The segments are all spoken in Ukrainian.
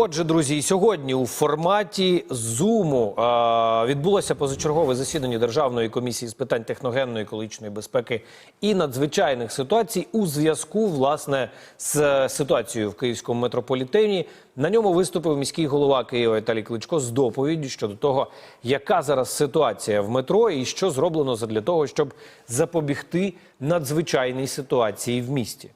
Отже, друзі, сьогодні у форматі Зуму відбулося позачергове засідання Державної комісії з питань техногенної екологічної безпеки і надзвичайних ситуацій у зв'язку власне з е, ситуацією в київському метрополітені. На ньому виступив міський голова Києва Віталій Кличко з доповіддю щодо того, яка зараз ситуація в метро і що зроблено для того, щоб запобігти надзвичайній ситуації в місті.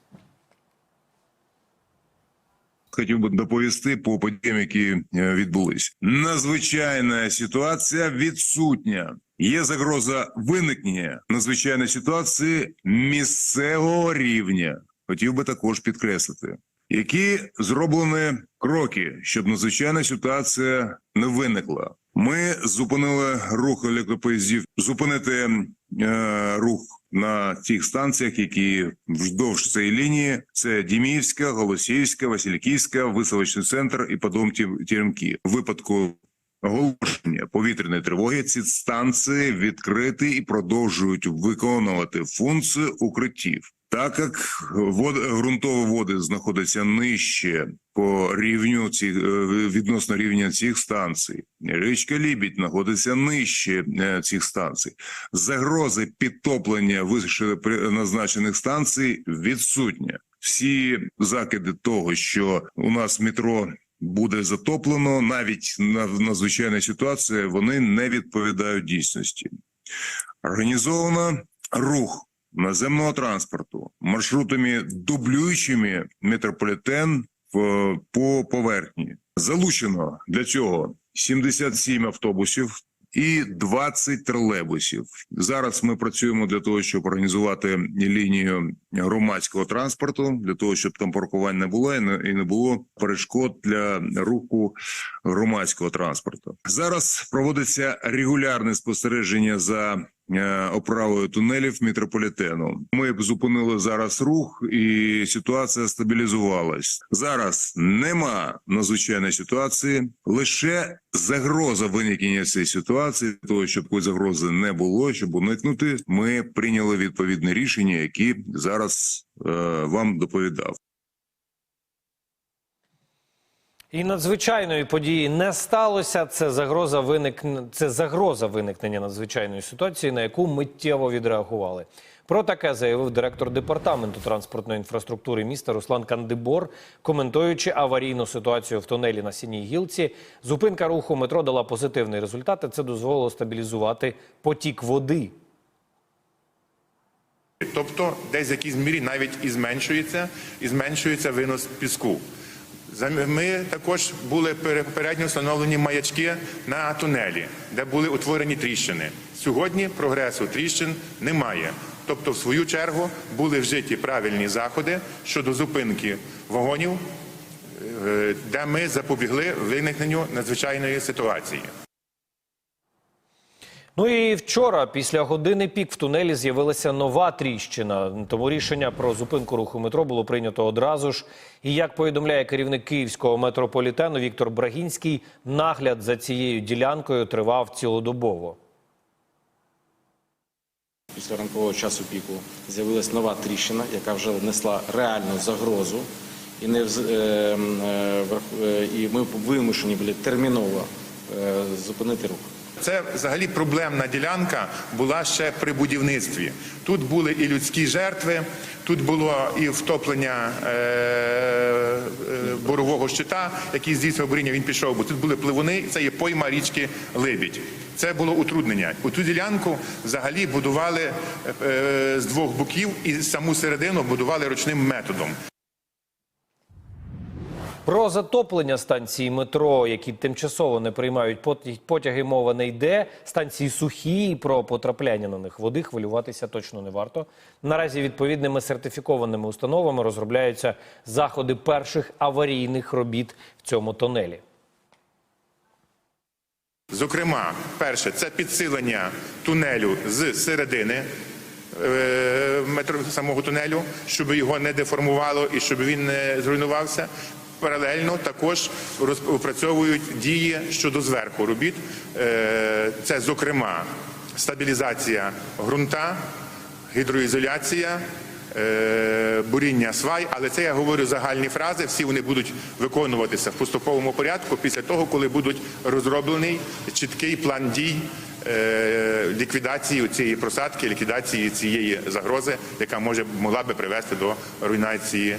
Хотів би доповісти по подіям, які е, відбулись. Надзвичайна ситуація відсутня. Є загроза виникнення надзвичайної ситуації місцевого рівня. Хотів би також підкреслити, які зроблені кроки, щоб надзвичайна ситуація не виникла. Ми зупинили рух електропоїздів, зупинити рух на тих станціях, які вздовж цієї лінії. Це Діміївська, Голосіївська, Васильківська, висилочний центр і подом Тіремки. В випадку оголошення повітряної тривоги ці станції відкриті і продовжують виконувати функцію укриттів. Так як вод, ґрунтові води знаходяться нижче по рівню цих е, відносно рівня цих станцій, річка Лібідь знаходиться нижче е, цих станцій. Загрози підтоплення вище назначених станцій відсутня. Всі закиди того, що у нас метро буде затоплено, навіть на в надзвичайній ситуації, вони не відповідають дійсності. Організовано рух наземного транспорту маршрутами, дублюючими метрополітен по поверхні. Залучено для цього 77 автобусів і 20 тролейбусів. Зараз ми працюємо для того, щоб організувати лінію громадського транспорту, для того, щоб там паркувань не було і не, було перешкод для руху громадського транспорту. Зараз проводиться регулярне спостереження за оправою тунелів метрополітену. Ми б зупинили зараз рух, і ситуація стабілізувалась. Зараз нема надзвичайної ситуації, лише загроза виникнення цієї ситуації, того щоб такої загрози не було, щоб уникнути. Ми прийняли відповідне рішення, які зараз е, вам доповідав. І надзвичайної події не сталося. Це загроза виник... це загроза виникнення надзвичайної ситуації, на яку миттєво відреагували. Про таке заявив директор департаменту транспортної інфраструктури міста Руслан Кандибор, коментуючи аварійну ситуацію в тунелі на сіній гілці. Зупинка руху метро дала позитивний результат. і Це дозволило стабілізувати потік води. Тобто, десь в якійсь мірі навіть і зменшується, і зменшується винос піску. Ми також були пере- попередньо встановлені маячки на тунелі, де були утворені тріщини. Сьогодні прогресу тріщин немає. Тобто, в свою чергу, були вжиті правильні заходи щодо зупинки вагонів, е, де ми запобігли виникненню надзвичайної ситуації. Ну і вчора, після години пік в тунелі, з'явилася нова тріщина. Тому рішення про зупинку руху метро було прийнято одразу ж. І як повідомляє керівник київського метрополітену Віктор Брагінський, нагляд за цією ділянкою тривав цілодобово. Після ранкового часу піку з'явилась нова тріщина, яка вже несла реальну загрозу, і не е, е, е, і ми вимушені були терміново зупинити рух. Це взагалі проблемна ділянка була ще при будівництві. Тут були і людські жертви, тут було і втоплення е, е, борового щита, який здійснював буріння, він пішов, бо тут були пливуни, це є пойма річки Либідь. Це було утруднення. У ту ділянку взагалі будували е, з двох боків і саму середину будували ручним методом. Про затоплення станції метро, які тимчасово не приймають пот- потяги, мова не йде. Станції сухі, і про потрапляння на них води хвилюватися точно не варто. Наразі відповідними сертифікованими установами розробляються заходи перших аварійних робіт в цьому тунелі. Зокрема, перше це підсилення тунелю з середини е, метро самого тунелю, щоб його не деформувало і щоб він не зруйнувався. Паралельно також роз- опрацьовують дії щодо зверху робіт. Е, Це, зокрема, стабілізація ґрунта, гідроізоляція, е, буріння свай, але це я говорю загальні фрази. Всі вони будуть виконуватися в поступовому порядку після того, коли будуть розроблений чіткий план дій е, ліквідації цієї просадки, ліквідації цієї загрози, яка може могла би привести до руйнації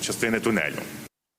частини тунелю.